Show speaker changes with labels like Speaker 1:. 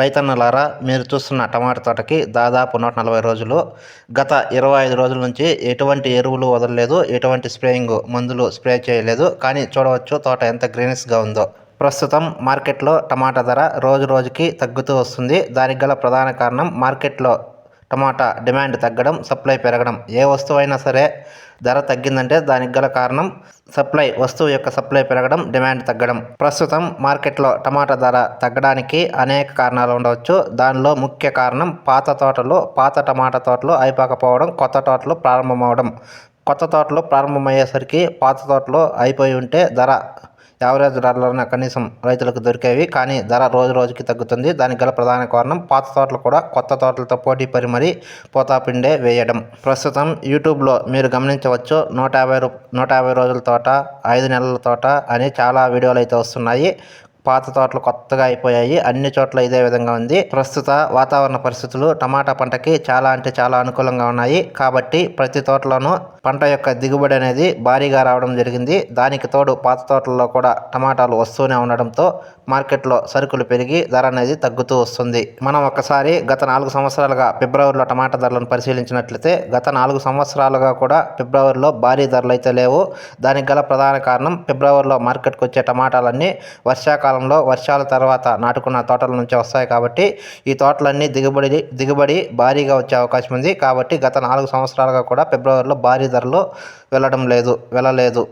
Speaker 1: రైతన్నలారా మీరు చూస్తున్న టమాటా తోటకి దాదాపు నూట నలభై రోజులు. గత ఇరవై ఐదు రోజుల నుంచి ఎటువంటి ఎరువులు వదలలేదు ఎటువంటి స్ప్రేయింగ్ మందులు స్ప్రే చేయలేదు కానీ చూడవచ్చు తోట ఎంత గ్రీనిష్గా ఉందో. ప్రస్తుతం మార్కెట్లో టమాటా ధర రోజు రోజుకి తగ్గుతూ వస్తుంది. దానికి గల ప్రధాన కారణం మార్కెట్లో టమాటా డిమాండ్ తగ్గడం సప్లై పెరగడం ఏ వస్తువైనా సరే ధర తగ్గిందంటే దానికి గల కారణం సప్లై వస్తువు యొక్క సప్లై పెరగడం డిమాండ్ తగ్గడం. ప్రస్తుతం మార్కెట్లో టమాటా ధర తగ్గడానికి అనేక కారణాలు ఉండవచ్చు. దానిలో ముఖ్య కారణం పాత తోటలు పాత టమాటా తోటలు అయిపోకపోవడం కొత్త తోటలు ప్రారంభమవడం. కొత్త తోటలు ప్రారంభమయ్యేసరికి పాత తోటలు అయిపోయి ఉంటే ధర యావరేజ్ ధరలోనే కనీసం రైతులకు దొరికేవి కానీ ధర రోజు రోజుకి తగ్గుతుంది. దానికి గల ప్రధాన కారణం పాత తోటలు కూడా కొత్త తోటలతో పోటీ పడి మరీ పోతాపిండే వేయడం. ప్రస్తుతం యూట్యూబ్లో మీరు గమనించవచ్చు నూట యాభై రూ నూట యాభై రోజుల తోట ఐదు నెలల తోట అని చాలా వీడియోలు అయితే వస్తున్నాయి. పాత తోటలు కొత్తగా అయిపోయాయి. అన్ని చోట్ల ఇదే విధంగా ఉంది. ప్రస్తుత వాతావరణ పరిస్థితులు టమాటా పంటకి చాలా అంటే చాలా అనుకూలంగా ఉన్నాయి. కాబట్టి ప్రతి తోటలోనూ పంట యొక్క దిగుబడి అనేది భారీగా రావడం జరిగింది. దానికి తోడు పాత తోటల్లో కూడా టమాటాలు వస్తూనే ఉండడంతో మార్కెట్లో సరుకులు పెరిగి ధర అనేది తగ్గుతూ వస్తుంది. మనం ఒకసారి గత నాలుగు సంవత్సరాలుగా ఫిబ్రవరిలో టమాటా ధరలను పరిశీలించినట్లయితే గత నాలుగు సంవత్సరాలుగా కూడా ఫిబ్రవరిలో భారీ ధరలు అయితే లేవు. దానికి గల ప్రధాన కారణం ఫిబ్రవరిలో మార్కెట్కి వచ్చే టమాటాలన్నీ వర్షాకాలం కాలంలో వర్షాల తర్వాత నాటుకున్న తోటల నుంచి వస్తాయి కాబట్టి ఈ తోటలన్నీ దిగుబడి దిగుబడి భారీగా వచ్చే అవకాశం ఉంది. కాబట్టి గత నాలుగు సంవత్సరాలుగా కూడా ఫిబ్రవరిలో భారీ ధరలు వెళ్ళడం లేదు వెళ్ళలేదు.